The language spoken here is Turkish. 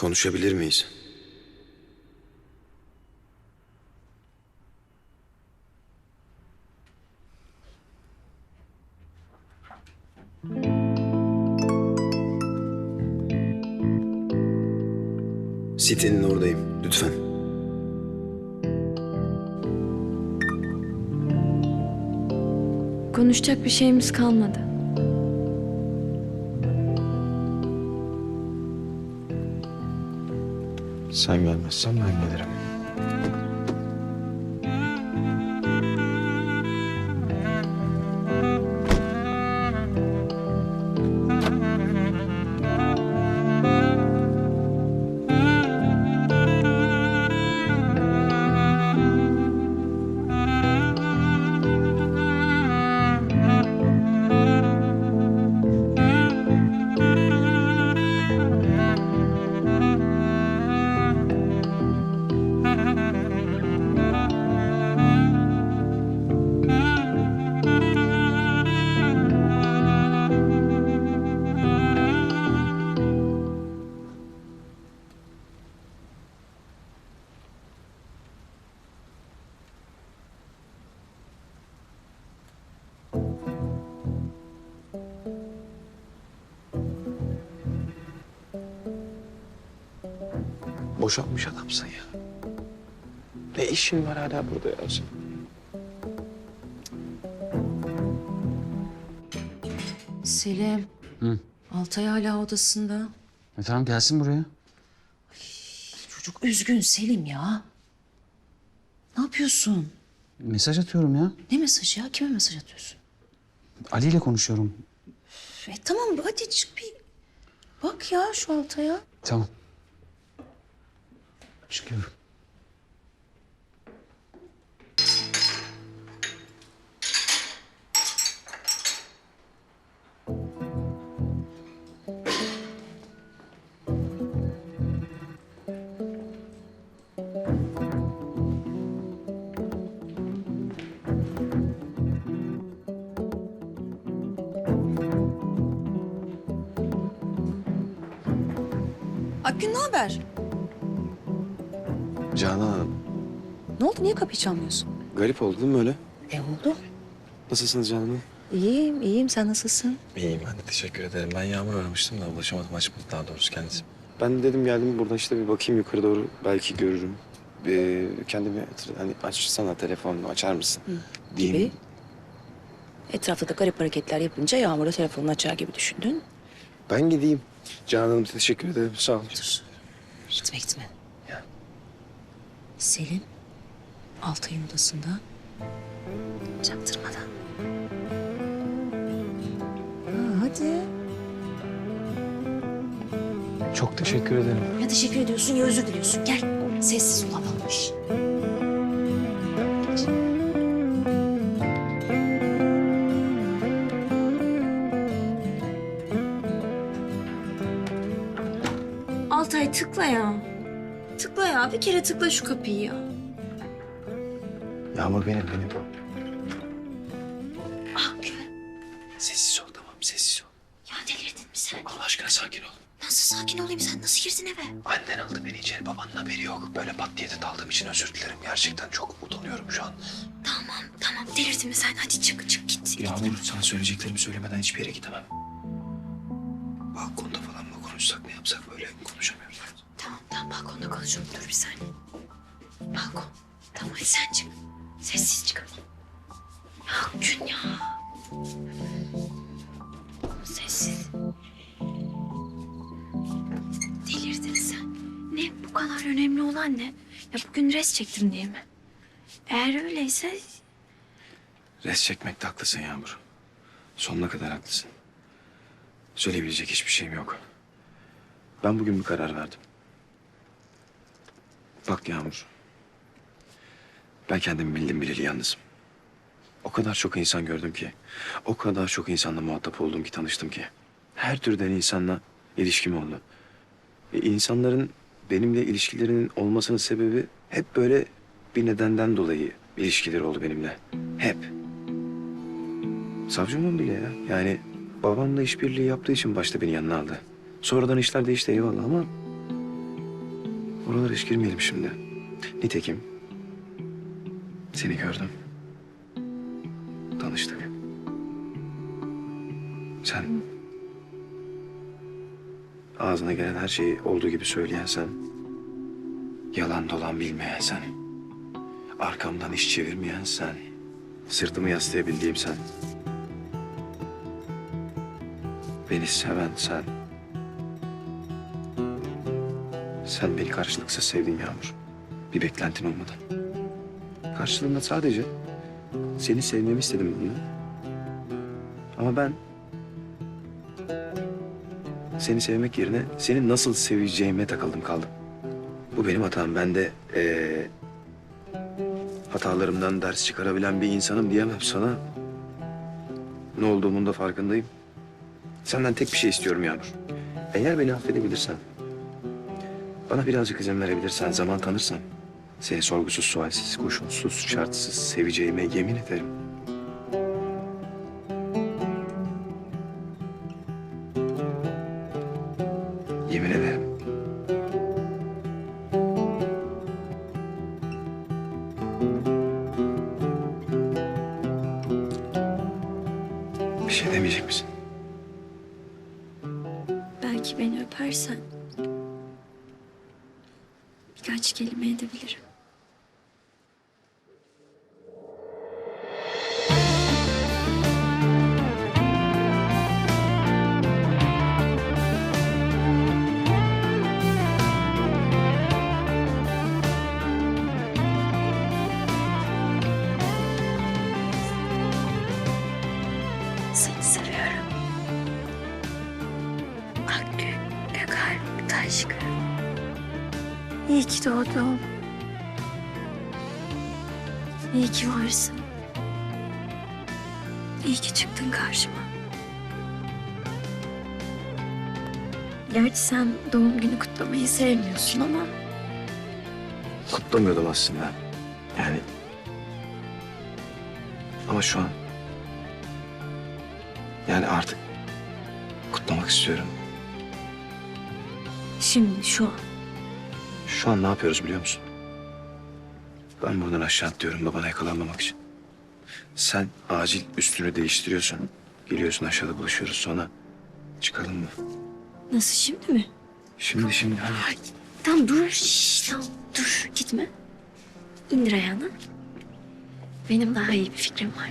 Konuşabilir miyiz? Sitenin oradayım. Lütfen. Konuşacak bir şeyimiz kalmadı. Sen gelmezsen ben gelirim. Boşanmış adamsın ya. Ne işin var hala burada ya senin? Selim. Altay hala odasında. E tamam gelsin buraya. Çocuk üzgün Selim ya. Ne yapıyorsun? Mesaj atıyorum ya. Ne mesajı ya? Kime mesaj atıyorsun? Ali ile konuşuyorum. E tamam hadi çık bir. Bak ya şu Altay'a. Tamam. Çıkıyorum. Akgün ne haber? Canan Hanım, Ne oldu? Niye kapıyı çalmıyorsun? garip oldu değil mi öyle? E oldu. Nasılsınız Canan Hanım? İyiyim, iyiyim. Sen nasılsın? İyiyim ben de teşekkür ederim. Ben Yağmur aramıştım da ulaşamadım açmadı daha doğrusu kendisi. Ben dedim geldim buradan işte bir bakayım yukarı doğru belki görürüm. Ee, kendimi hani açsana telefonunu açar mısın? diyeyim. Gibi. Etrafta da garip hareketler yapınca Yağmur'a telefonunu açar gibi düşündün. Ben gideyim. Canan Hanım teşekkür ederim sağ olun. Gitme gitme. Ya. Selim Altay'ın odasında. Çaktırmadan. Ha, hadi. Çok teşekkür ederim. Ya teşekkür ediyorsun ya özür diliyorsun. Gel sessiz ol. Geç. Altay tıkla ya. Tıkla ya. Bir kere tıkla şu kapıyı ya. Yağmur benim benim. Ah Gül. Sessiz ol tamam sessiz ol. Ya delirdin mi sen? Allah aşkına sakin ol. Nasıl sakin olayım? Sen nasıl girdin eve? Annen aldı beni içeri babanın haberi yok. Böyle pat diye de daldığım için özür dilerim. Gerçekten çok utanıyorum şu an. Tamam tamam delirdin mi sen? Hadi çık çık git. Yağmur sana söyleyeceklerimi söylemeden hiçbir yere gidemem. Balkonda falan mı konuşsak ne yapsak böyle konuşamıyoruz. Balkonda konuşalım. Dur bir saniye. Balkon. Tamam hadi sen çık. Sessiz çık ama. Ya Gün ya. Sessiz. Delirdin sen. Ne bu kadar önemli olan ne? Ya bugün res çektim diye mi? Eğer öyleyse Res çekmekte haklısın Yağmur. Sonuna kadar haklısın. Söyleyebilecek hiçbir şeyim yok. Ben bugün bir karar verdim. Bak Yağmur. Ben kendimi bildim bileli yalnızım. O kadar çok insan gördüm ki. O kadar çok insanla muhatap oldum ki tanıştım ki. Her türden insanla ilişkim oldu. E, insanların benimle ilişkilerinin olmasının sebebi hep böyle bir nedenden dolayı ilişkileri oldu benimle. Hep. Savcımın bile ya. Yani babamla işbirliği yaptığı için başta beni yanına aldı. Sonradan işler değişti eyvallah ama Oralara hiç girmeyelim şimdi. Nitekim seni gördüm. Tanıştık. Sen ağzına gelen her şeyi olduğu gibi söyleyen sen. Yalan dolan bilmeyen sen. Arkamdan iş çevirmeyen sen. Sırtımı yaslayabildiğim sen. Beni seven sen. Sen beni karşılıksız sevdin Yağmur. Bir beklentin olmadan. Karşılığında sadece seni sevmemi istedim bunu. Ama ben seni sevmek yerine seni nasıl seveceğime takıldım kaldım. Bu benim hatam. Ben de eee, hatalarımdan ders çıkarabilen bir insanım diyemem sana. Ne olduğumun da farkındayım. Senden tek bir şey istiyorum Yağmur. Eğer beni affedebilirsen, bana birazcık izin verebilirsen, zaman tanırsan... ...seni sorgusuz, sualsiz, koşulsuz, şartsız seveceğime yemin ederim. Yemin ederim. Bir şey demeyecek misin? Belki beni öpersen birkaç kelime edebilirim. Seni seviyorum. Akgül, Gökalp, Taşkın. İyi ki doğdun. İyi ki varsın. İyi ki çıktın karşıma. Gerçi sen doğum günü kutlamayı sevmiyorsun ama Kutlamıyordum aslında. Yani... Ama şu an... Yani artık kutlamak istiyorum. şimdi şu an Şu an ne yapıyoruz biliyor musun? Ben buradan aşağı atlıyorum babana yakalanmamak için. Sen acil üstünü değiştiriyorsun. Geliyorsun aşağıda buluşuyoruz sonra çıkalım mı? nasıl şimdi mi? Şimdi şimdi hani Ay, tamam dur. Şş, tamam dur gitme. İndir ayağını. Benim daha iyi bir fikrim var.